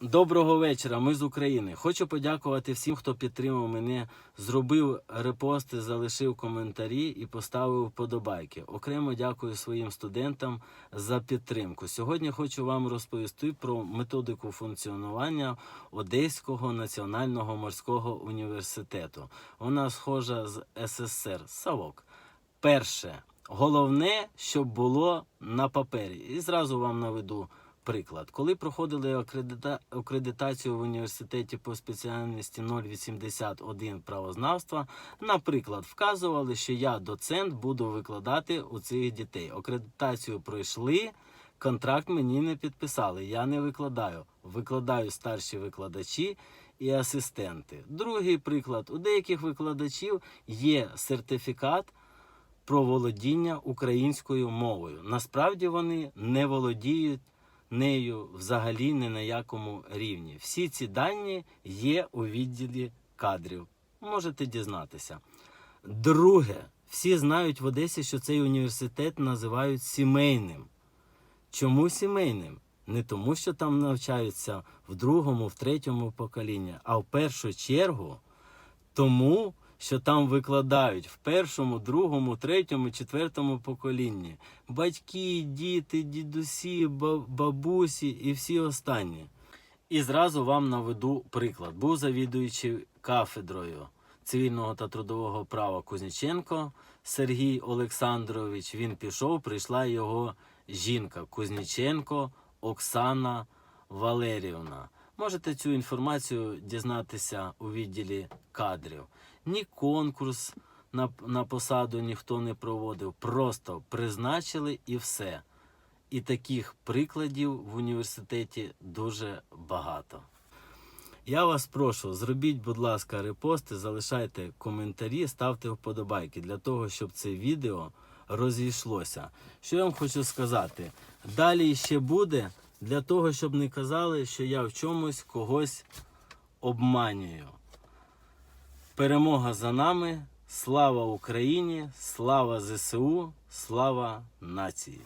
Доброго вечора, ми з України. Хочу подякувати всім, хто підтримав мене, зробив репости, залишив коментарі і поставив вподобайки. Окремо дякую своїм студентам за підтримку. Сьогодні хочу вам розповісти про методику функціонування Одеського національного морського університету. Вона схожа з СССР Савок. Перше, головне, щоб було на папері. І зразу вам наведу приклад. Коли проходили акредита- акредитацію в університеті по спеціальності 081 правознавства, наприклад, вказували, що я доцент буду викладати у цих дітей. Акредитацію пройшли. Контракт мені не підписали. Я не викладаю. Викладаю старші викладачі і асистенти. Другий приклад: у деяких викладачів є сертифікат про володіння українською мовою. Насправді вони не володіють нею взагалі ні на якому рівні. Всі ці дані є у відділі кадрів. Можете дізнатися. Друге, всі знають в Одесі, що цей університет називають сімейним. Чому сімейним? Не тому, що там навчаються в другому, в третьому поколінні, а в першу чергу тому, що там викладають в першому, другому, третьому, четвертому поколінні батьки, діти, дідусі, бабусі і всі останні. І зразу вам наведу приклад. Був завідуючий кафедрою цивільного та трудового права Кузніченко Сергій Олександрович. Він пішов, прийшла його жінка Кузніченко Оксана Валерівна. Можете цю інформацію дізнатися у відділі кадрів. Ні конкурс на, на посаду ніхто не проводив, просто призначили і все. І таких прикладів в університеті дуже багато. Я вас прошу, зробіть, будь ласка, репости, залишайте коментарі, ставте вподобайки для того, щоб це відео розійшлося. Що я вам хочу сказати? Далі ще буде для того, щоб не казали, що я в чомусь когось обманюю. Перемога за нами. Слава Україні! Слава ЗСУ! Слава нації!